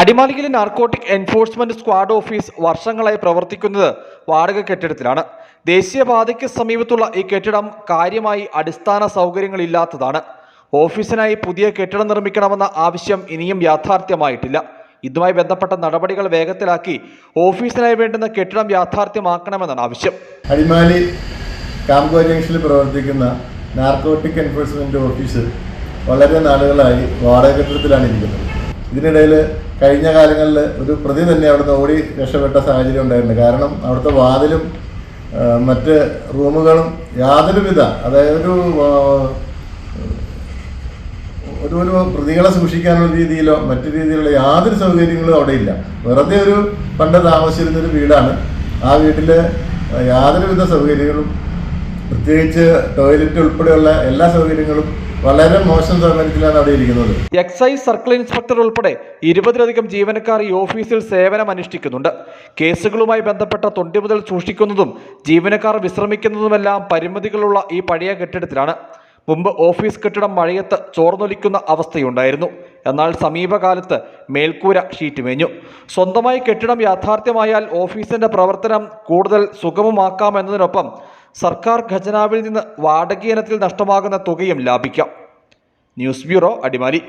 അടിമാലിയിലെ narcotic enforcement squad office വർഷങ്ങളായി പ്രവർത്തിക്കുന്നത് വാടക കെട്ടിടത്തിലാണ്. ദേശീയപാതയ്ക്ക് സമീപത്തുള്ള ഈ കെട്ടിടം കാര്യമായി അടിസ്ഥാന സൗകര്യങ്ങളില്ലാത്തതാണ്. ഓഫീസിനായി പുതിയ കെട്ടിടം നിർമ്മിക്കണമെന്ന ആവശ്യം ഇനിയും യാഥാർത്ഥ്യമായിട്ടില്ല. ഇതുമായി ബന്ധപ്പെട്ട നടപടികൾ വേഗത്തിലാക്കി ഓഫീസിനായി വേണ്ടുന്ന കെട്ടിടം യാഥാർത്ഥ്യമാക്കണമെന്നാണ് ആവശ്യം. അടിമാലി കാംകോ ജംഗ്ഷനിൽ പ്രവർത്തിക്കുന്ന നാർക്കോട്ടിക് എൻഫോഴ്സ്മെന്റ് ഓഫീസ് വളരെ നാളുകളായി വാടക കെട്ടിടത്തിലാണ് ഇരിക്കുന്നത്. ഇതിനിടയിൽ കഴിഞ്ഞ കാലങ്ങളിൽ ഒരു പ്രതി തന്നെ അവിടുന്ന് ഓടി രക്ഷപ്പെട്ട സാഹചര്യം ഉണ്ടായിട്ടുണ്ട് കാരണം അവിടുത്തെ വാതിലും മറ്റ് റൂമുകളും യാതൊരുവിധ അതായത് ഒരു ഒരു ഒരു പ്രതികളെ സൂക്ഷിക്കാനുള്ള രീതിയിലോ മറ്റു രീതിയിലുള്ള യാതൊരു സൗകര്യങ്ങളും അവിടെ ഇല്ല. വെറുതെ ഒരു പണ്ട് താമസിച്ചിരുന്ന ഒരു വീടാണ്. ആ വീട്ടിൽ യാതൊരുവിധ സൗകര്യങ്ങളും പ്രത്യേകിച്ച് ടോയ്ലറ്റ് ഉൾപ്പെടെയുള്ള എല്ലാ സൗകര്യങ്ങളും വളരെ മോശം സൗകര്യത്തിലാണ് അവിടെ ഇരിക്കുന്നത്. എക്സൈസ് സർക്കിൾ ഇൻസ്പെക്ടർ ഉൾപ്പെടെ ഇരുപതിലധികം ജീവനക്കാർ ഈ ഓഫീസിൽ സേവനം അനുഷ്ഠിക്കുന്നുണ്ട്. കേസുകളുമായി ബന്ധപ്പെട്ട തൊണ്ടി മുതൽ സൂക്ഷിക്കുന്നതും ജീവനക്കാർ വിശ്രമിക്കുന്നതുമെല്ലാം പരിമിതികളുള്ള ഈ പഴയ കെട്ടിടത്തിലാണ്. മുമ്പ് ഓഫീസ് കെട്ടിടം മഴയത്ത് ചോർന്നൊലിക്കുന്ന അവസ്ഥയുണ്ടായിരുന്നു. എന്നാൽ സമീപകാലത്ത് മേൽക്കൂര ഷീറ്റ് മേഞ്ഞു സ്വന്തമായി കെട്ടിടം യാഥാർത്ഥ്യമായാൽ ഓഫീസിന്റെ പ്രവർത്തനം കൂടുതൽ സുഗമമാക്കാമെന്നതിനൊപ്പം സർക്കാർ ഖജനാവിൽ നിന്ന് വാടക ഇനത്തിൽ നഷ്ടമാകുന്ന തുകയും ലാഭിക്കാം. News bureau Adimali.